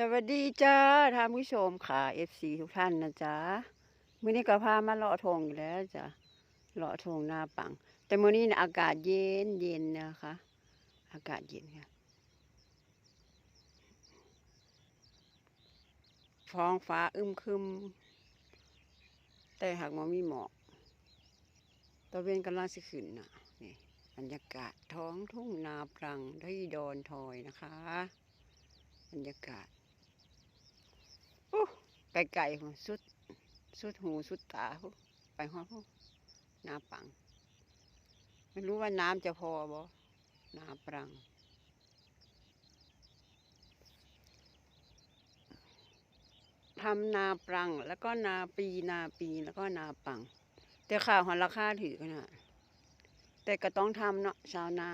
สวัสดีจ้าท่านผู้ชมค่ะ FC ทุกท่านนะจ๊ะมื้อนี้ก็พามาเลาะทงอยู่แล้วจ้ะเลาะทงหน้าปัง แต่มื้อนี้นะอากาศเย็นเย็นนะคะ อากาศเย็นค่ะท้องฟ้าอึมครึม แต่หากว่ามีหมอกตะเวนกำลังสิขึ้นน่ะนี่บรรยากาศท้องทุ่งนาปรังที่ดอนทอยนะคะ บรรยากาศ ไกลๆหัวสุดสุดหูสุดตาพูไปหัวพูนาปัง ไม่รู้ว่าน้ำจะพอบ่นาปรังทำนาปรัง แล้วก็นาปีนาปีแล้วก็นาปัง แต่ข่าวหอนราคาถือกันนะแต่ก็ต้องทำเนาะชาวนา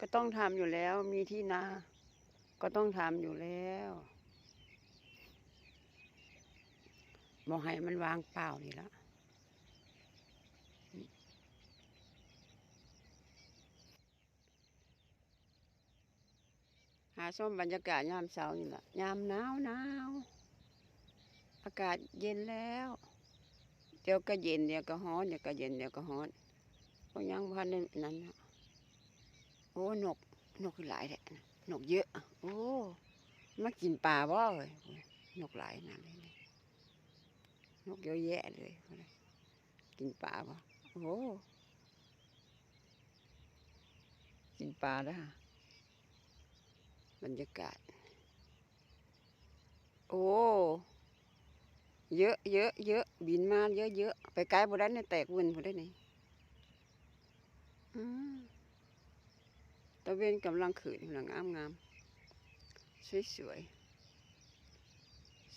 ก็ต้องทำอยู่แล้วมีที่นา ก็ต้องทำอยู่แล้ว บอกให้มันวางเปล่านี่ละหาส้มบรรยากาศยามเช้านี่ละยามหนาวหนาวอากาศเย็นแล้ว เดี๋ยวก็เย็นเดี๋ยวก็ฮ้อนเดี๋ยวก็เย็นเดี๋ยวก็ฮ้อนก็ยังพันในนั้นนะโอ้นกนกหลายแหละนกเยอะ โอ้มากินปลาบ่เลยนกหลายนั่นเนี่ นกเยอะแยะเลย กินปลาบ่โอ้กินปลาแล้วบรรยากาศ โอ้เยอะเยอะเยอะบินมาเยอะเยอะไปไกลบ่ได้เนี่ยแตกวุ่นบ่ได้นี่อืมตะเวนกำลังขืนกำลังงามงามสวยสวย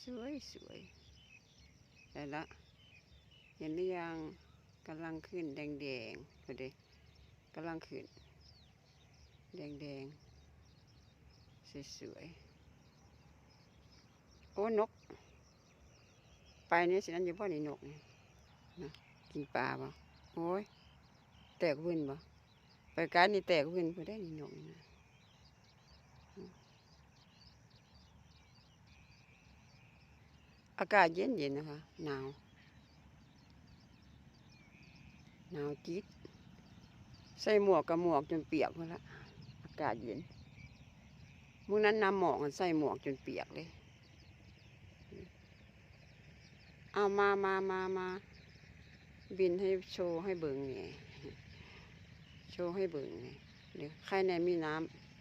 สวยสวย ได้ละ เห็นหรือยังกำลังขึ้นแดงแดงพอดีกำลังขึ้น แดงแดงสวยสวยโอ้นก ไปนี่สินั้นอยู่พ่อนี่นกนี่นะกินปลาบ่โอ้ยแตกวุ่นบ่ไปการนี่แตกขึ้นไปได้นี่หนกนี่นะ อากาศเย็นเย็นๆนะคะ หนาว หนาวจี๊ดใส่หมวกกับหมวกจนเปียกหมดละอากาศเย็นมื้อนั้นน้ำหมอกมันใส่หมวกจนเปียกเลย เอามามามามาบินให้โชว์ให้เบิ่งนี่โชว์ให้เบิ่งไงเดี๋ยวใครในมีน้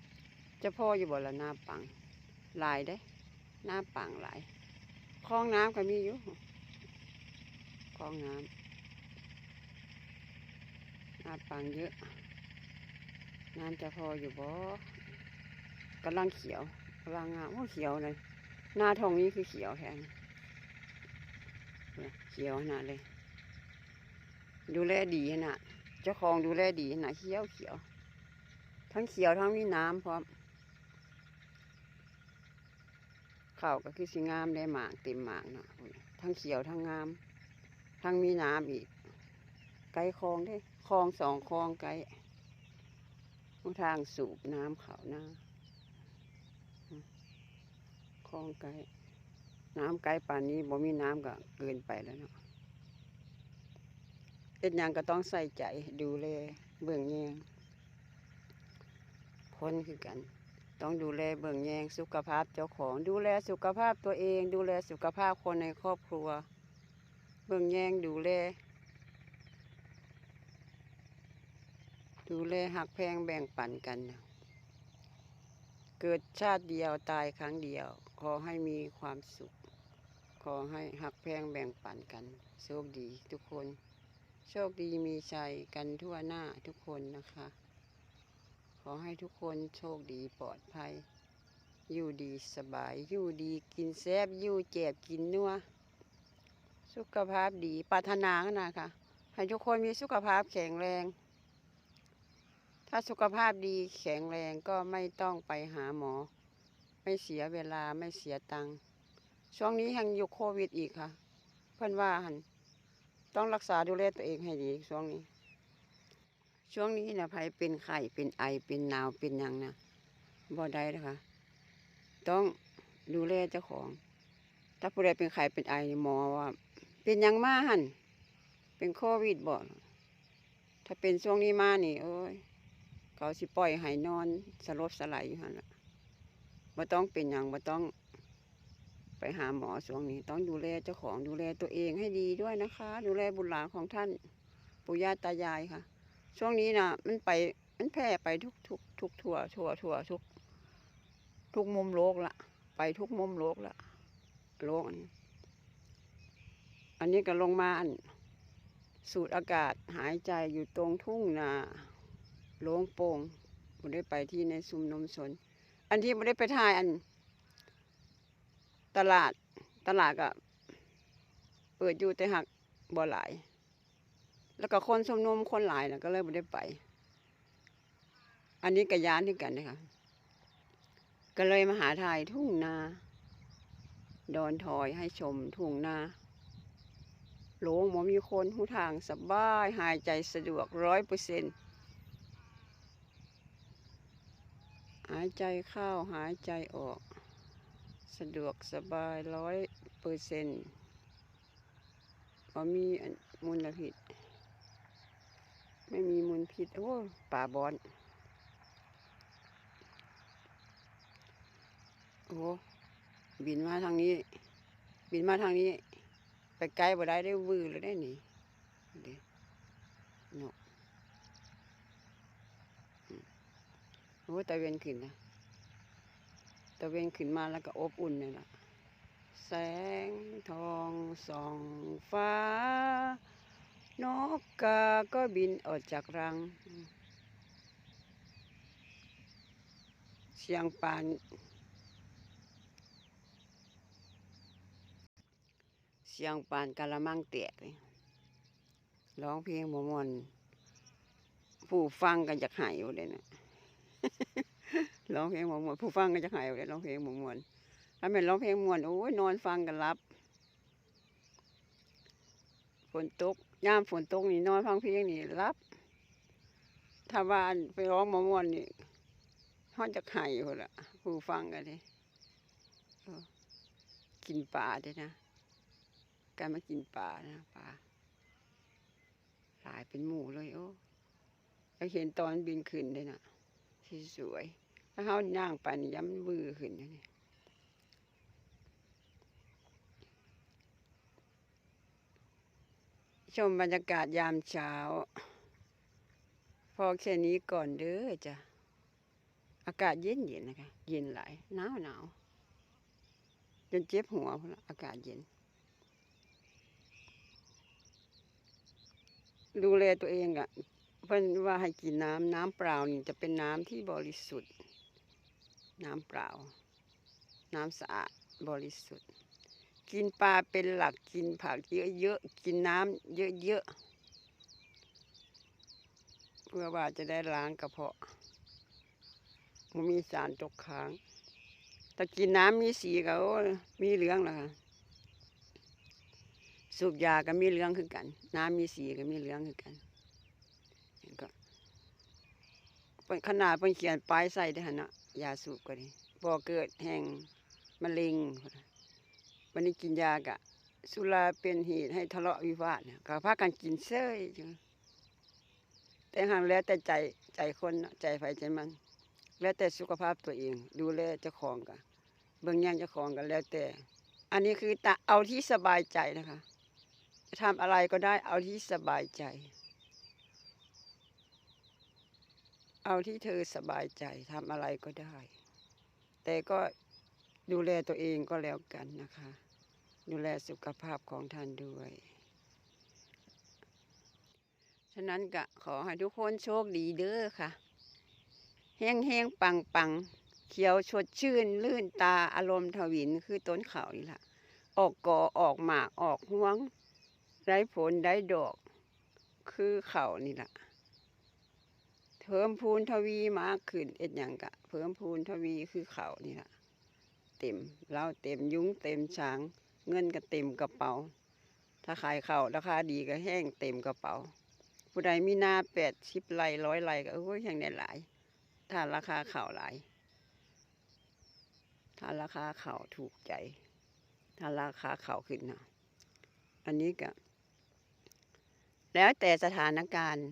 ำจะพ่ออยู่บ่ละน้ำปังหลายได้ หน้ำปังหลาย คลองน้ำก็มีอยู่คลองน้ำน้ำปังเยอะ น้ำจะพออยู่บ่กำลังเขียวกำลังงามโอ้เขียวเลย หน้าทองนี้คือเขียวแทนเนี่ยเขียวขนาดเลย ดูแลดีขนาดเจ้าของดูแลดีนะเขียวเขียว ทั้งเขียวทั้งมีน้ำพร้อม เข้าก็คือสิงามได้หมากเต็มหมากเนาะทั้งเขียวทั้งงาม ทั้งมีน้ำอีก ไกลคลองได้คลองสองคลองไกลทางสูบน้ำเขาหน้าคลองไกลน้ำไกลป่านนี้บ่มีน้ำก็เกินไปแล้วเนาะเป็นย่างก็ต้องใส่ใจดูแลเบื้องแยงคนคือกัน ต้องดูแลเบื้องแยงสุขภาพเจ้าของ ดูแลสุขภาพตัวเอง ดูแลสุขภาพคนในครอบครัว เบื้องแยงดูแล ดูแลหักแพงแบ่งปันกัน เกิดชาติเดียวตายครั้งเดียว ขอให้มีความสุข ขอให้หักแพงแบ่งปันกันโชคดีทุกคน โชคดีมีชัยกันทั่วหน้าทุกคนนะคะ ขอให้ทุกคนโชคดีปลอดภัย อยู่ดีสบาย อยู่ดีกินแซบอยู่เจ็บกินนัว สุขภาพดีปรารถนาขนาดค่ะให้ทุกคนมีสุขภาพแข็งแรง ถ้าสุขภาพดีแข็งแรงก็ไม่ต้องไปหาหมอ ไม่เสียเวลาไม่เสียตังค์ช่วงนี้ยังอยู่โควิดอีกค่ะ เพื่อนว่าหันต้องรักษาดูแลตัวเองให้ดีช่วงนี้ ช่วงนี้นะภัยเป็นไข้เป็นไอเป็นหนาวเป็นยังนะบ่ได้นะคะต้องดูแลเจ้าของ ถ้าผู้ใดเป็นไข้เป็นไอหมอว่า เป็นยังมาหันเป็นโควิดบ่ถ้าเป็นช่วงนี้มานี่โอ้ยเขาสิปล่อยให้นอนสลบสลายอยู่หันละบ่ต้องเป็นยังบ่ต้อง ไปหาหมอช่วงนี้ ต้องดูแลเจ้าของดูแลตัวเองให้ดีด้วยนะคะ ดูแลบุตรหลานของท่านปู่ย่าตายายค่ะ ช่วงนี้นะมันไปมันแพร่ไปทุกทุกทุกทั่วทั่วทั่วทุก ทุกมุมโลกละไปทุกมุมโลกละโลกอันอันนี้ก็ลงมาอันสูดอากาศหายใจอยู่ตรงทุ่งนาโล่งโปร่งไม่ได้ไปที่ในซุมนมสน อันที่ไม่ได้ไปถ่ายอัน ตลาดตลาดก็เปิดอยู่แต่หักบ่หลาย แล้วก็คนสมนมคนหลายนะก็เลยไม่ได้ไป อันนี้ก็ย้านที่กันนะคะก็เลยมาหาถ่ายทุ่งนา ดอนทอยให้ชมทุ่งนาหลงหมอมีคนหูทางสบายหายใจสะดวกร้อยเปอร์เซ็นหายใจเข้าหายใจออก สะดวกสบายร้อยเปอร์เซ็นต์พอมีอันมลพิษ ไม่มีมูลพิษโอ้ป่าบอน โอ้บินมาทางนี้ บินมาทางนี้ ไปไกลบ่ได้ได้วือเลยได้นี่เด้เนาะอืมโอ้ตะเวนขึ้นนะตะเวนขึ้นมาแล้วก็อบอุ่นเลยล่ะ แสงทองส่องฟ้า นกกาก็บินออกจากรัง เสียงปานเสียงปานกะละมังแตกเลยร้องเพลงมมวนผู้ฟังกันจากหายอยู่เลยนะร้องเพลงมมวนผู้ฟังกันจากหายอยู่เลยร้องเพลงมมวนถ้าเป็นร้องเพลงมวนโอ้ยนอนฟังกันรับฝนตก ย่ามฝนตกนี่นอนฟังเพลงนี่รับถ้าว่าไปร้องมมวนนี่ห้อนจากหายอยู่ละผู้ฟังกันเลยกินปลาด้วยนะ การมากินปลานะปลาหลายเป็นหมู่เลยโอ้แล้วเห็นตอนบินขึ้นเลยนะที่สวยถ้าเขาย่างไปนี่ย้ำมือขึ้นนะนี่ ชมบรรยากาศยามเช้า พอแค่นี้ก่อนเด้อจ้ะ อากาศเย็นเย็นๆนะคะ เย็นหลายหนาวหนาวจนเจ็บหัวพุ่นละอากาศเย็น ดูแลตัวเองอะ่ะเพิ่นว่าให้กินน้ำน้ำเปล่านี่จะเป็นน้ำที่บริสุทธิ์ น้ำเปล่า น้ำสะอาดบริสุทธิ์ กินปลาเป็นหลักกินผักเยอะๆกินน้ำเยอะๆเพื่อว่าจะได้ล้างกระเพาะบ่มีสารตกค้างถ้ากินน้ำมีสีก็มีเหลืองแล้วค่ะสูบยาก็มีเหลืองคือกัน น้ำมีสีก็มีเหลืองคือกันก็เพิ่นขนาดเพิ่นเขียนป้ายใส่ได้หันนาะยาสูบก็ดีบ่เกิดแห่งมะเร็งพุ่นะ วันนี้กินยากะ สุราเป็นเหตุให้ทะเลาะวิวาทก็พากันกินเซ้ยจังแต่ห่างแล้วแต่ใจใจคนใจไฟใจมัน แล้วแต่สุขภาพตัวเอง ดูแลเจ้าของกันเบิ่งย่างเจ้าของกันแล้วแต่ อันนี้คือตเอาที่สบายใจนะคะจะทำอะไรก็ได้เอาที่สบายใจ เอาที่เธอสบายใจทำอะไรก็ได้ แต่ก็ดูแลตัวเองก็แล้วกันนะคะ ดูแลสุขภาพของท่านด้วย ฉะนั้นก็ขอให้ทุกคนโชคดีเด้อค่ะ แห้งแห้งปังปังเขียวชดชื่น ลื่นตาอารมณ์ทวินคือต้นเขานี่ละออกกอออกหมากออกห่วง ได้ผลได้ดอก คือเขานี่ละเพิ่มพูนทวีมากขึ้นเอ็ดหยังกะ เพิ่มพูนทวีคือเขานี่ละเต็มเราเต็มยุ้งเต็มช้าง เงินก็เต็มกระเป๋า ถ้าขายเขาราคาดีก็แห้งเต็มกระเป๋า ผู้ใดมีหน้าแปดสิบไร่ร้อยไร่ก็โอ้ยยังได้หลาย ถ้าราคาข่าวหลาย ถ้าราคาข้าวถูกใจ ถ้าราคาข้าวขึ้นนะอันนี้ก็ แล้วแต่สถานการณ์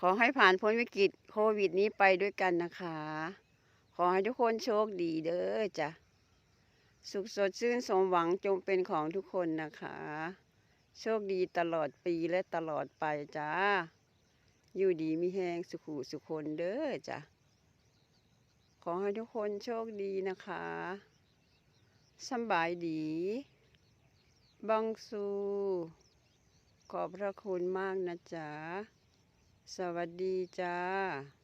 ขอให้ผ่านพ้นวิกฤตโควิดนี้ไปด้วยกันนะคะ ขอให้ทุกคนโชคดีเด้อจ้ะ สุขสดชื่นสมหวังจงเป็นของทุกคนนะคะ โชคดีตลอดปีและตลอดไปจ้า อยู่ดีมีแหงสุขุสุคนเด้อจ้ะ ขอให้ทุกคนโชคดีนะคะสบายดีบังสูขอบพระคุณมากนะจ๊ะ สวัสดีจ้า